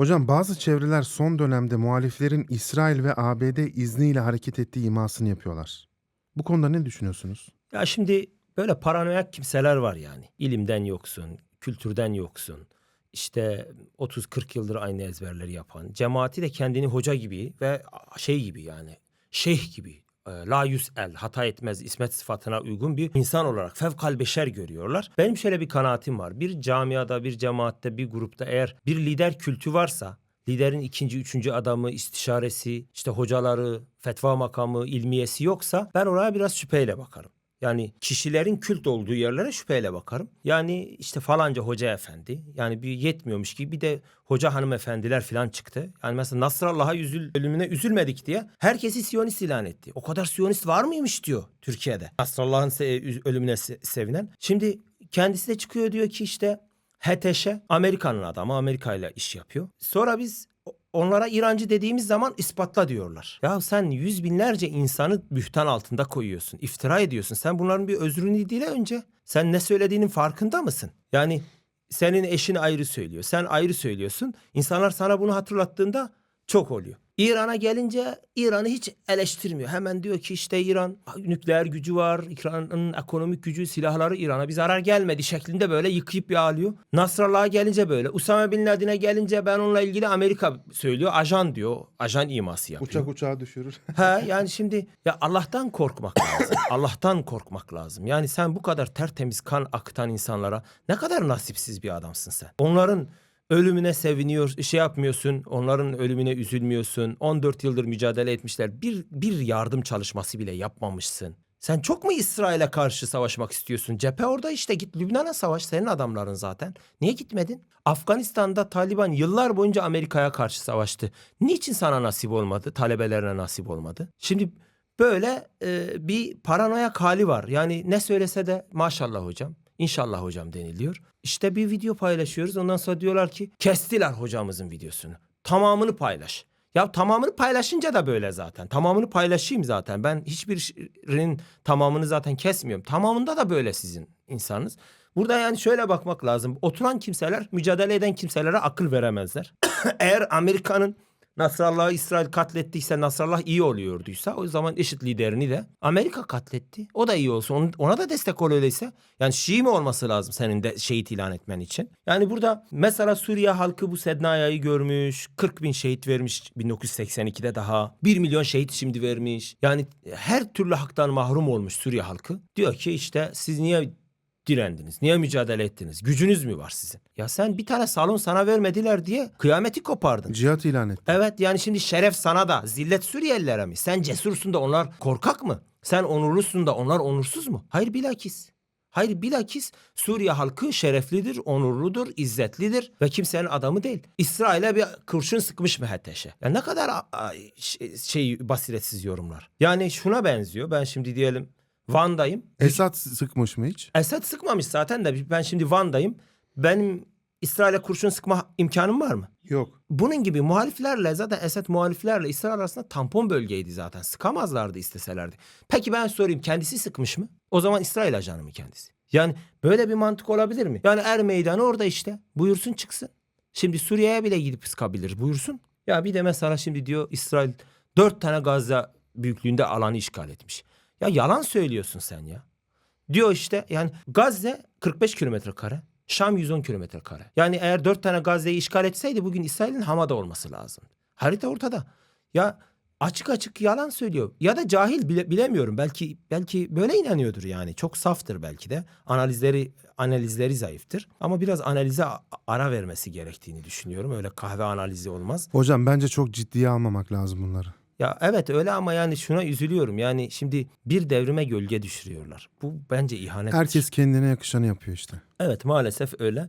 Hocam bazı çevreler son dönemde muhaliflerin İsrail ve ABD izniyle hareket ettiği imasını yapıyorlar. Bu konuda ne düşünüyorsunuz? Ya şimdi böyle paranoyak kimseler var yani. İlimden yoksun, kültürden yoksun. İşte 30-40 yıldır aynı ezberleri yapan. Cemaati de kendini hoca gibi ve şey gibi yani şeyh gibi. E, La el hata etmez ismet sıfatına uygun bir insan olarak fevkal beşer görüyorlar. Benim şöyle bir kanaatim var. Bir camiada, bir cemaatte, bir grupta eğer bir lider kültü varsa liderin ikinci, üçüncü adamı, istişaresi, işte hocaları, fetva makamı, ilmiyesi yoksa ben oraya biraz şüpheyle bakarım. Yani kişilerin kült olduğu yerlere şüpheyle bakarım. Yani işte falanca hoca efendi. Yani bir yetmiyormuş gibi bir de hoca hanımefendiler falan çıktı. Yani mesela Nasrallah'a üzül, ölümüne üzülmedik diye herkesi Siyonist ilan etti. O kadar Siyonist var mıymış diyor Türkiye'de. Nasrallah'ın se- üz- ölümüne se- sevinen. Şimdi kendisi de çıkıyor diyor ki işte HTŞ Amerika'nın adamı Amerika ile iş yapıyor. Sonra biz onlara İrancı dediğimiz zaman ispatla diyorlar. Ya sen yüz binlerce insanı bühtan altında koyuyorsun. iftira ediyorsun. Sen bunların bir özrünü dile önce. Sen ne söylediğinin farkında mısın? Yani senin eşin ayrı söylüyor. Sen ayrı söylüyorsun. İnsanlar sana bunu hatırlattığında çok oluyor. İran'a gelince İran'ı hiç eleştirmiyor. Hemen diyor ki işte İran nükleer gücü var. İran'ın ekonomik gücü, silahları İran'a bir zarar gelmedi şeklinde böyle yıkayıp yağlıyor. Nasrallah'a gelince böyle. Usame Bin Laden'e gelince ben onunla ilgili Amerika söylüyor. Ajan diyor. Ajan iması yapıyor. Uçak uçağı düşürür. Ha yani şimdi ya Allah'tan korkmak lazım. Allah'tan korkmak lazım. Yani sen bu kadar tertemiz kan akıtan insanlara ne kadar nasipsiz bir adamsın sen. Onların ölümüne seviniyor, şey yapmıyorsun. Onların ölümüne üzülmüyorsun. 14 yıldır mücadele etmişler. Bir bir yardım çalışması bile yapmamışsın. Sen çok mu İsrail'e karşı savaşmak istiyorsun? Cephe orada işte git Lübnan'a savaş. Senin adamların zaten. Niye gitmedin? Afganistan'da Taliban yıllar boyunca Amerika'ya karşı savaştı. Niçin sana nasip olmadı? Talebelerine nasip olmadı. Şimdi böyle e, bir paranoyak hali var. Yani ne söylese de maşallah hocam. İnşallah hocam deniliyor. İşte bir video paylaşıyoruz. Ondan sonra diyorlar ki kestiler hocamızın videosunu. Tamamını paylaş. Ya tamamını paylaşınca da böyle zaten. Tamamını paylaşayım zaten. Ben hiçbirinin tamamını zaten kesmiyorum. Tamamında da böyle sizin insanınız. Burada yani şöyle bakmak lazım. Oturan kimseler mücadele eden kimselere akıl veremezler. Eğer Amerika'nın Nasrallah'ı İsrail katlettiyse Nasrallah iyi oluyorduysa o zaman eşit liderini de Amerika katletti. O da iyi olsun. Ona da destek ol öyleyse. Yani Şii mi olması lazım senin de şehit ilan etmen için? Yani burada mesela Suriye halkı bu Sednaya'yı görmüş. 40 bin şehit vermiş 1982'de daha. 1 milyon şehit şimdi vermiş. Yani her türlü haktan mahrum olmuş Suriye halkı. Diyor ki işte siz niye direndiniz? Niye mücadele ettiniz? Gücünüz mü var sizin? Ya sen bir tane salon sana vermediler diye kıyameti kopardın. Cihat ilan etti. Evet yani şimdi şeref sana da zillet Suriyelilere mi? Sen cesursun da onlar korkak mı? Sen onurlusun da onlar onursuz mu? Hayır bilakis. Hayır bilakis Suriye halkı şereflidir, onurludur, izzetlidir ve kimsenin adamı değil. İsrail'e bir kurşun sıkmış mı HTŞ'e? Ya ne kadar şey, şey basiretsiz yorumlar. Yani şuna benziyor. Ben şimdi diyelim Van'dayım. Esad sıkmış mı hiç? Esad sıkmamış zaten de ben şimdi Van'dayım. Benim İsrail'e kurşun sıkma imkanım var mı? Yok. Bunun gibi muhaliflerle zaten Esed muhaliflerle İsrail arasında tampon bölgeydi zaten. Sıkamazlardı isteselerdi. Peki ben sorayım kendisi sıkmış mı? O zaman İsrail ajanı mı kendisi? Yani böyle bir mantık olabilir mi? Yani er meydanı orada işte. Buyursun çıksın. Şimdi Suriye'ye bile gidip sıkabilir. Buyursun. Ya bir de mesela şimdi diyor İsrail dört tane Gazze büyüklüğünde alanı işgal etmiş. Ya yalan söylüyorsun sen ya. Diyor işte yani Gazze 45 kilometre kare. Şam 110 kilometre kare. Yani eğer dört tane Gazze'yi işgal etseydi bugün İsrail'in Hama'da olması lazım. Harita ortada. Ya açık açık yalan söylüyor. Ya da cahil bile, bilemiyorum. Belki belki böyle inanıyordur yani. Çok saftır belki de. Analizleri analizleri zayıftır. Ama biraz analize ara vermesi gerektiğini düşünüyorum. Öyle kahve analizi olmaz. Hocam bence çok ciddiye almamak lazım bunları. Ya evet öyle ama yani şuna üzülüyorum. Yani şimdi bir devrime gölge düşürüyorlar. Bu bence ihanet. Herkes kendine yakışanı yapıyor işte. Evet maalesef öyle.